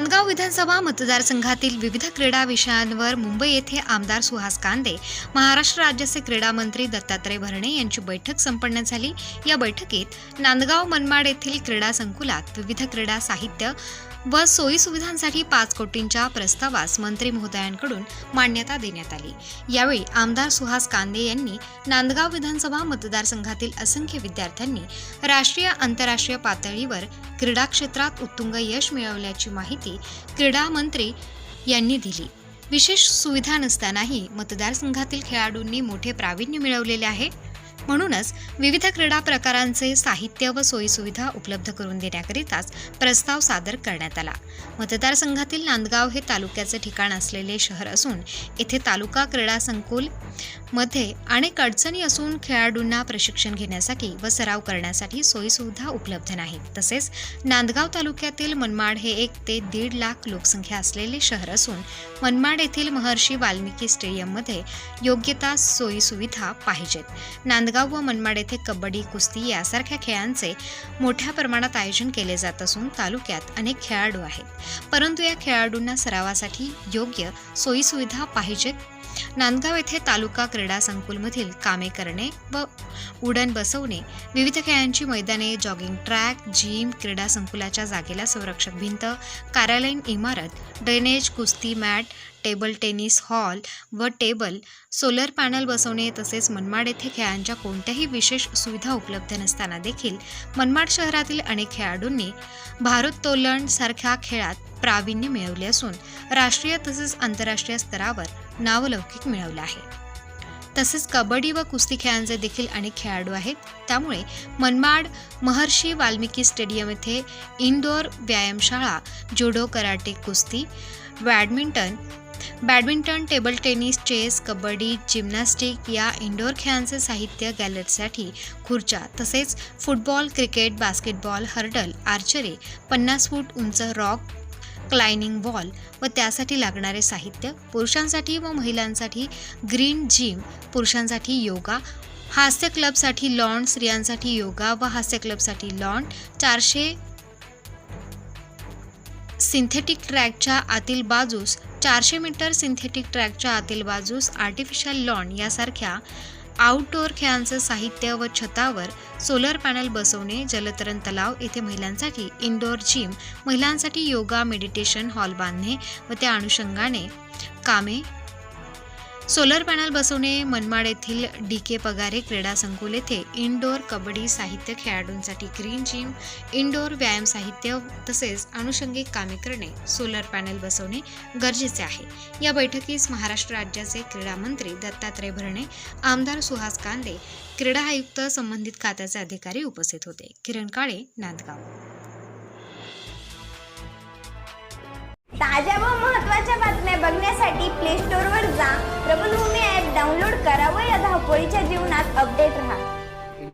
नांदगाव विधानसभा मतदारसंघातील विविध क्रीडा विषयांवर मुंबई येथे आमदार सुहास कांदे महाराष्ट्र राज्याचे क्रीडा मंत्री दत्तात्रय भरणे यांची बैठक संपन्न झाली. या बैठकीत नांदगाव मनमाड येथील क्रीडा संकुलात विविध क्रीडा साहित्य व सोयी सुविधांसाठी पाच कोटींच्या प्रस्तावास मंत्री महोदयांकडून मान्यता देण्यात आली. यावेळी आमदार सुहास कांदे यांनी नांदगाव विधानसभा मतदारसंघातील असंख्य विद्यार्थ्यांनी राष्ट्रीय आंतरराष्ट्रीय पातळीवर क्रीडा क्षेत्रात उत्तुंग यश मिळवल्याची माहिती क्रीडा मंत्री यांनी दिली. विशेष सुविधा नसतानाही मतदारसंघातील खेळाडूंनी मोठे प्रावीण्य मिळवलेले आहे. म्हणूनच विविध क्रीडा प्रकारांचे साहित्य व सोयीसुविधा उपलब्ध करून देण्याकरिताच प्रस्ताव सादर करण्यात आला. मतदारसंघातील नांदगाव हे तालुक्याचे ठिकाण असलेले शहर असून येथे तालुका क्रीडा संकुलमध्ये अनेक अडचणी असून खेळाडूंना प्रशिक्षण घेण्यासाठी व सराव करण्यासाठी सोयीसुविधा उपलब्ध नाहीत. तसेच नांदगाव तालुक्यातील मनमाड हे एक ते दीड लाख लोकसंख्या असलेले शहर असून मनमाड येथील महर्षी वाल्मिकी स्टेडियममध्ये योग्यता सोयीसुविधा पाहिजेत. नांदगाव व मनमाड येथे कबड्डी कुस्ती यासारख्या खेळांचे मोठ्या प्रमाणात आयोजन केले जात असून तालुक्यात अनेक खेळाडू आहेत. परंतु या खेळाडूंना सरावासाठी योग्य सोयीसुविधा पाहिजेत नांदगाव येथे तालुका क्रीडा संकुलमधील कामे करणे व उडण बसवणे विविध खेळांची मैदाने जॉगिंग ट्रॅक जिम क्रीडा संकुलाच्या जागेला संरक्षक भिंत कार्यालयीन इमारत ड्रेनेज कुस्ती मॅट टेबल टेनिस हॉल व टेबल सोलर पॅनल बसवणे तसेच मनमाड येथे खेळांच्या कोणत्याही विशेष सुविधा उपलब्ध नसताना देखील मनमाड शहरातील अनेक खेळाडूंनी भारोत्तोलन सारख्या खेळात प्रावीण्य मिळवले असून राष्ट्रीय तसेच आंतरराष्ट्रीय स्तरावर नावलौकिक मिळवलं आहे. तसेच कबड्डी व कुस्ती खेळांचे देखील अनेक खेळाडू आहेत. त्यामुळे मनमाड महर्षी वाल्मिकी स्टेडियम येथे इनडोअर व्यायामशाळा जुडो कराटे कुस्ती badminton badminton table tennis chess kabaddi gymnastic या इंडोर खेळांचे साहित्य गॅलरीसाठी खुर्च्या तसेच football cricket basketball hurdle archery पन्नास फूट उंच रॉक क्लायनिंग वॉल व त्यासाठी लागणारे साहित्य पुरुषांसाठी व महिलांसाठी ग्रीन जिम पुरुषांसाठी योगा हास्य क्लबसाठी लॉन स्त्रियांसाठी योगा व हास्य क्लबसाठी लॉन चारशे सिंथेटिक ट्रॅकच्या आतील बाजूस चारशे मीटर सिंथेटिक ट्रॅकच्या आतील बाजूस आर्टिफिशियल लॉन यासारख्या आउटडोअर खेळांचं साहित्य व छतावर सोलर पॅनल बसवणे जलतरण तलाव येथे महिलांसाठी इनडोअर जिम महिलांसाठी योगा मेडिटेशन हॉल बांधणे व त्या अनुषंगाने कामे सोलर पॅनल बसवणे मनमाड येथील डी के पगारे क्रीडा संकुल येथे इनडोअर कबड्डी साहित्य खेळाडूंसाठी ग्रीन जिम इनडोअर व्यायाम साहित्य तसेच अनुषंगिक कामे करणे सोलर पॅनल बसवणे गरजेचे आहे. या बैठकीस महाराष्ट्र राज्याचे क्रीडा मंत्री दत्तात्रय भरणे आमदार सुहास कांदे क्रीडा आयुक्त संबंधित खात्याचे अधिकारी उपस्थित होते. किरण काळे नांदगाव. ताज्या व महत्त्वाच्या बातम्या बघण्यासाठी प्ले प्रबलभूमी ॲप डाउनलोड करा व या धावपळीच्या जीवनात अपडेट राहा.